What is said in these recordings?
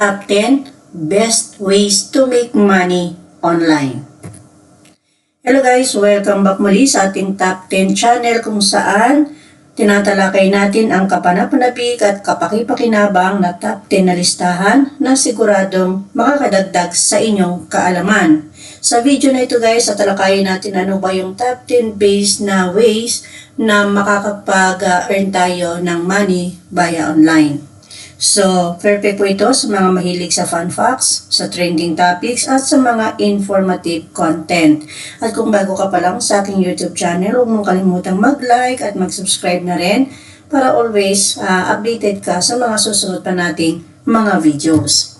Top 10 Best Ways to Make Money Online. Hello guys, welcome back muli sa ating Top 10 channel kung saan tinatalakay natin ang kapanapanabik at kapakipakinabang na top 10 na listahan na siguradong makakadagdag sa inyong kaalaman. Sa video na ito guys, tatalakayin natin ano ba yung top 10 base na ways na makakapag-earn tayo ng money via online. So, perfect po ito sa mga mahilig sa fun facts, sa trending topics, at sa mga informative content. At kung bago ka pa lang sa aking YouTube channel, huwag mong kalimutang mag-like at mag-subscribe na rin para always ah, updated ka sa mga susunod pa nating mga videos.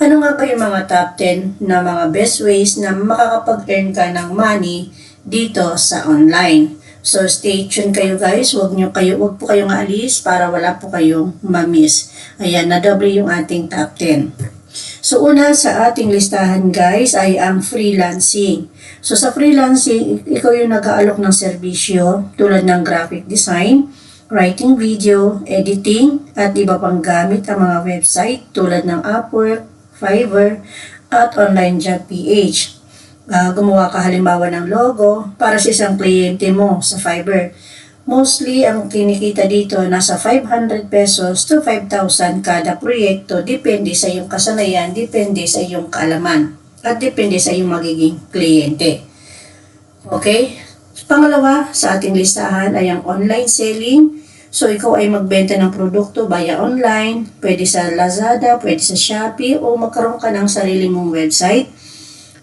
Ano nga ba yung mga top 10 na mga best ways na makakapag-earn ka ng money dito sa online? So stay tuned kayo guys, wag nyo kayo, wag po kayong aalis para wala po kayong ma-miss. Ayan, na double yung ating top 10. So una sa ating listahan guys ay ang freelancing. So sa freelancing, ikaw yung nag-aalok ng serbisyo tulad ng graphic design, writing video, editing, at iba pang gamit ang mga website tulad ng Upwork, Fiverr, at Online Job PH. Ah, gumawa ka halimbawa ng logo para sa isang kliyente mo sa Fiverr. Mostly, ang kinikita dito nasa 500 pesos to 5,000 kada proyekto. Depende sa iyong kasanayan, depende sa iyong kaalaman, at depende sa iyong magiging kliyente. Okay? Pangalawa, sa ating listahan ay ang online selling. So, ikaw ay magbenta ng produkto via online, pwede sa Lazada, pwede sa Shopee, o magkaroon ka ng sarili mong website.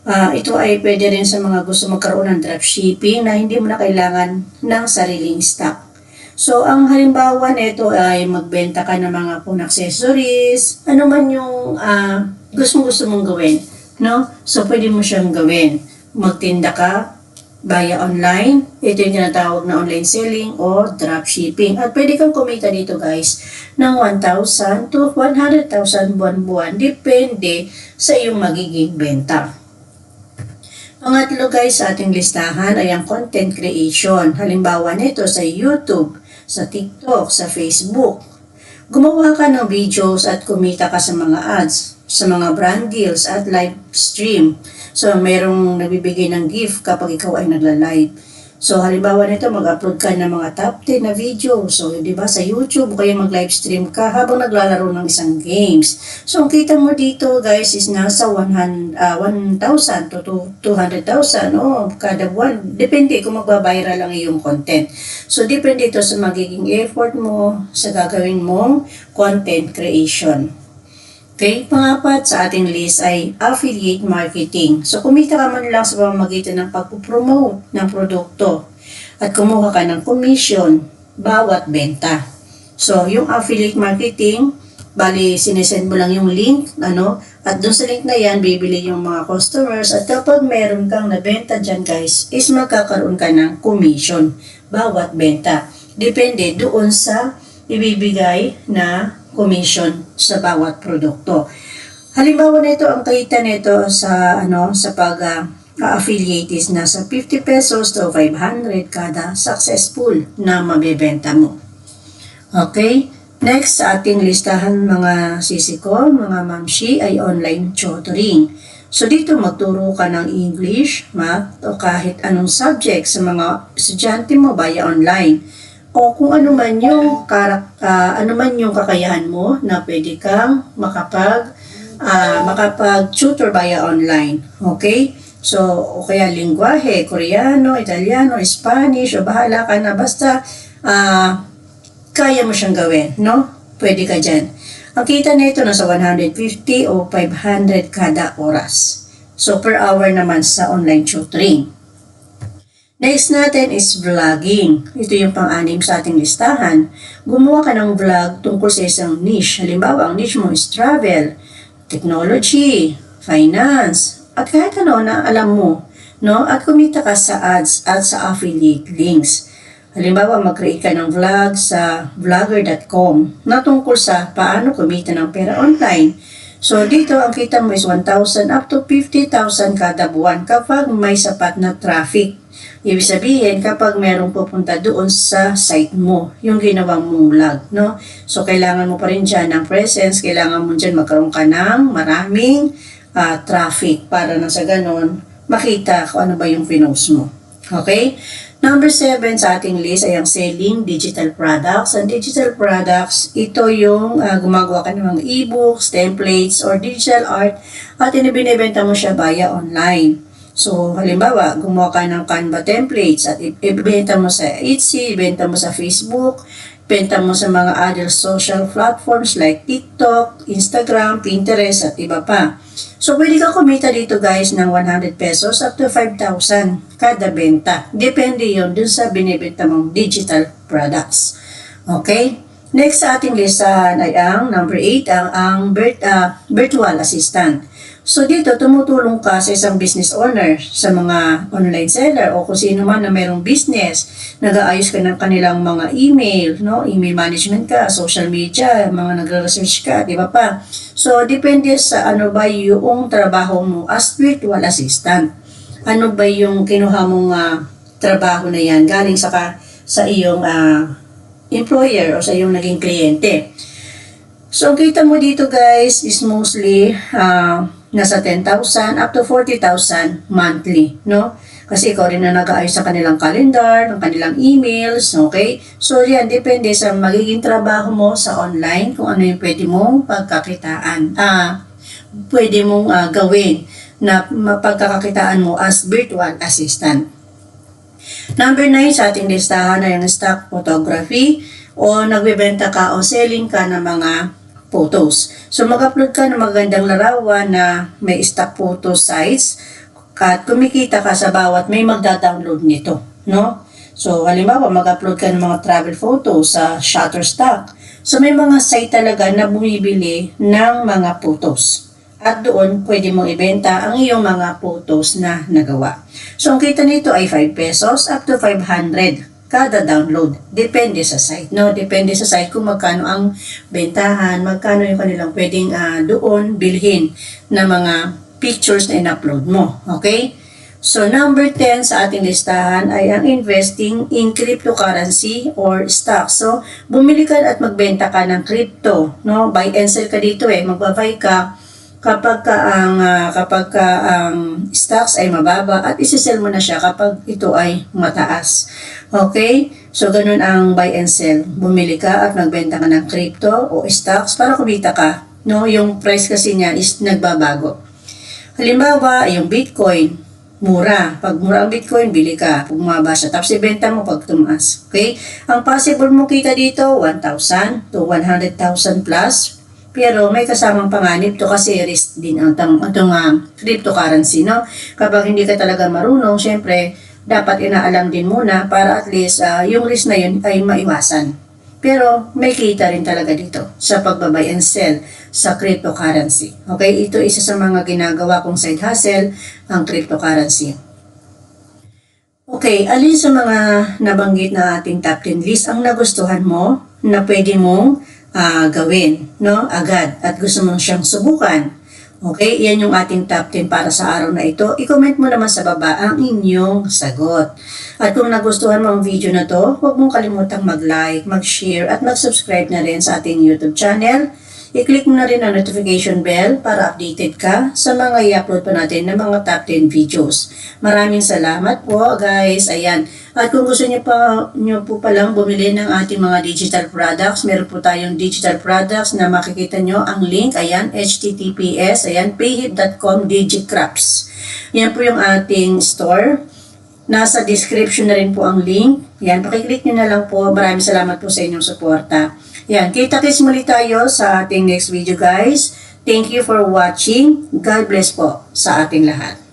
Ah, ito ay pwede rin sa mga gusto magkaroon ng dropshipping na hindi mo na kailangan ng sariling stock. So, ang halimbawa nito ay magbenta ka ng mga phone accessories, ano man yung ah, gusto-gusto mong gawin. No? So, pwede mo siyang gawin. Magtinda ka via online. Ito yung tinatawag na online selling or dropshipping. At pwede kang kumita dito guys ng 1,000 to 100,000 buwan-buwan. Depende sa iyong magiging benta. Pangatlo guys sa ating listahan ay ang content creation. Halimbawa nito sa YouTube, sa TikTok, sa Facebook. Gumawa ka ng videos at kumita ka sa mga ads, sa mga brand deals at live stream. So, merong nabibigay ng gift kapag ikaw ay nagla-live. So, halimbawa nito, mag-upload ka ng mga top 10 na video. So, di ba, sa YouTube, o kaya mag-live stream ka habang naglalaro ng isang games. So, ang kita mo dito, guys, is nasa 100, ah, 1,000 to to 200,000 o kada buwan. Depende kung magbabiral ang iyong content. So, depende ito sa magiging effort mo sa gagawin mong content creation. Okay, pangapat sa ating list ay affiliate marketing. So, kumita ka man lang sa pamamagitan ng pagpupromote ng produkto at kumuha ka ng commission bawat benta. So, yung affiliate marketing, bali, sinesend mo lang yung link, ano, at doon sa link na yan, bibili yung mga customers at kapag meron kang nabenta dyan guys, is magkakaroon ka ng commission bawat benta. Depende doon sa ibibigay na commission sa bawat produkto. Halimbawa nito ang kita nito sa ano sa pag ah, affiliate is nasa 50 pesos to 500 kada successful na mabebenta mo. Okay? Next sa ating listahan mga sisi ko, mga mamshi ay online tutoring. So dito magturo ka ng English, math o kahit anong subject sa mga estudyante mo via online o kung ano man yung karak ah, ano man yung kakayahan mo na pwede kang makapag ah, makapag-tutor via online. Okay? So, o kaya lingwahe, Koreano, Italiano, Spanish, o bahala ka na. Basta, ah, kaya mo siyang gawin, no? Pwede ka dyan. Ang kita nito nasa 150 o 500 kada oras. So, per hour naman sa online tutoring. Next natin is vlogging. Ito yung pang-anim sa ating listahan. Gumawa ka ng vlog tungkol sa isang niche. Halimbawa, ang niche mo is travel, technology, finance, at kahit ano na alam mo. No? At kumita ka sa ads at sa affiliate links. Halimbawa, mag-create ka ng vlog sa vlogger.com na tungkol sa paano kumita ng pera online. So, dito ang kita mo is 1,000 up to 50,000 kada buwan kapag may sapat na traffic. Ibig sabihin, kapag merong pupunta doon sa site mo, yung ginawa mong vlog, no? So, kailangan mo pa rin dyan ng presence, kailangan mo dyan magkaroon ka ng maraming ah, traffic para na sa ganon, makita kung ano ba yung pinost mo. Okay? Number seven sa ating list ay ang selling digital products. Ang digital products, ito yung ah, gumagawa ka ng mga e-books, templates, or digital art at inibinibenta mo siya via online. So, halimbawa, gumawa ka ng Canva templates at ibenta mo sa Etsy, ibenta mo sa Facebook, ibenta mo sa mga other social platforms like TikTok, Instagram, Pinterest, at iba pa. So, pwede ka kumita dito guys ng 100 pesos up to 5,000 kada benta. Depende yon dun sa binibenta mong digital products. Okay? Next sa ating listahan ay ang number 8, ang, ang ah, virtual assistant. So dito, tumutulong ka sa isang business owner, sa mga online seller o kung sino man na mayroong business, nag-aayos ka ng kanilang mga email, no? email management ka, social media, mga nagre-research ka, di ba pa? So, depende sa ano ba yung trabaho mo as virtual assistant. Ano ba yung kinuha mong ah, trabaho na yan galing sa, ka, sa iyong ah, employer o sa iyong naging kliyente. So, kita mo dito guys is mostly ah, nasa 10,000 up to 40,000 monthly, no? Kasi ikaw rin na nag-aayos sa kanilang calendar, ng kanilang emails, okay? So, yan, depende sa magiging trabaho mo sa online, kung ano yung pwede mong pagkakitaan. Ah, pwede mong ah, gawin na mapagkakakitaan mo as virtual assistant. Number 9 sa ating listahan ay ang stock photography o nagbebenta ka o selling ka ng mga photos. So mag-upload ka ng magandang larawan na may stock photo size at kumikita ka sa bawat may magda-download nito, no? So halimbawa mag-upload ka ng mga travel photos sa Shutterstock. So may mga site talaga na bumibili ng mga photos. At doon, pwede mong ibenta ang iyong mga photos na nagawa. So, ang kita nito ay 5 pesos up to 500 kada download. Depende sa site, no? Depende sa site kung magkano ang bentahan, magkano yung kanilang pwedeng ah, doon bilhin na mga pictures na in-upload mo. Okay? So, number 10 sa ating listahan ay ang investing in cryptocurrency or stocks. So, bumili ka at magbenta ka ng crypto, no? Buy and sell ka dito eh. Magbabuy ka kapag ka ang ah, kapag ka ang stocks ay mababa at isi-sell mo na siya kapag ito ay mataas. Okay? So ganun ang buy and sell. Bumili ka at magbenta ka ng crypto o stocks para kumita ka. No, yung price kasi niya is nagbabago. Halimbawa, yung Bitcoin, mura. Pag mura ang Bitcoin, bili ka. Pag bumaba siya, tapos ibenta mo pag tumaas. Okay? Ang possible mo kita dito, 1,000 to 100,000 plus. Pero may kasamang panganib to kasi risk din ang tang itong uh, cryptocurrency, no? Kapag hindi ka talaga marunong, syempre, dapat inaalam din muna para at least ah, yung risk na yun ay maiwasan. Pero may kita rin talaga dito sa pagbabay and sell sa cryptocurrency. Okay, ito isa sa mga ginagawa kong side hustle, ang cryptocurrency. Okay, alin sa mga nabanggit na ating top 10 list ang nagustuhan mo na pwede mong ah, gawin, no? Agad at gusto mong siyang subukan. Okay, yan yung ating top 10 para sa araw na ito. I-comment mo naman sa baba ang inyong sagot. At kung nagustuhan mo ang video na to, huwag mong kalimutang mag-like, mag-share, at mag-subscribe na rin sa ating YouTube channel. I-click mo na rin ang notification bell para updated ka sa mga i-upload pa natin ng mga top 10 videos. Maraming salamat po guys. Ayan. At kung gusto niyo pa niyo po palang bumili ng ating mga digital products, meron po tayong digital products na makikita nyo ang link. Ayan, https, ayan, payhip.com digicraps. Yan po yung ating store. Nasa description na rin po ang link. Yan, pakiclick nyo na lang po. Maraming salamat po sa inyong suporta. Yan, kita-kits muli tayo sa ating next video guys. Thank you for watching. God bless po sa ating lahat.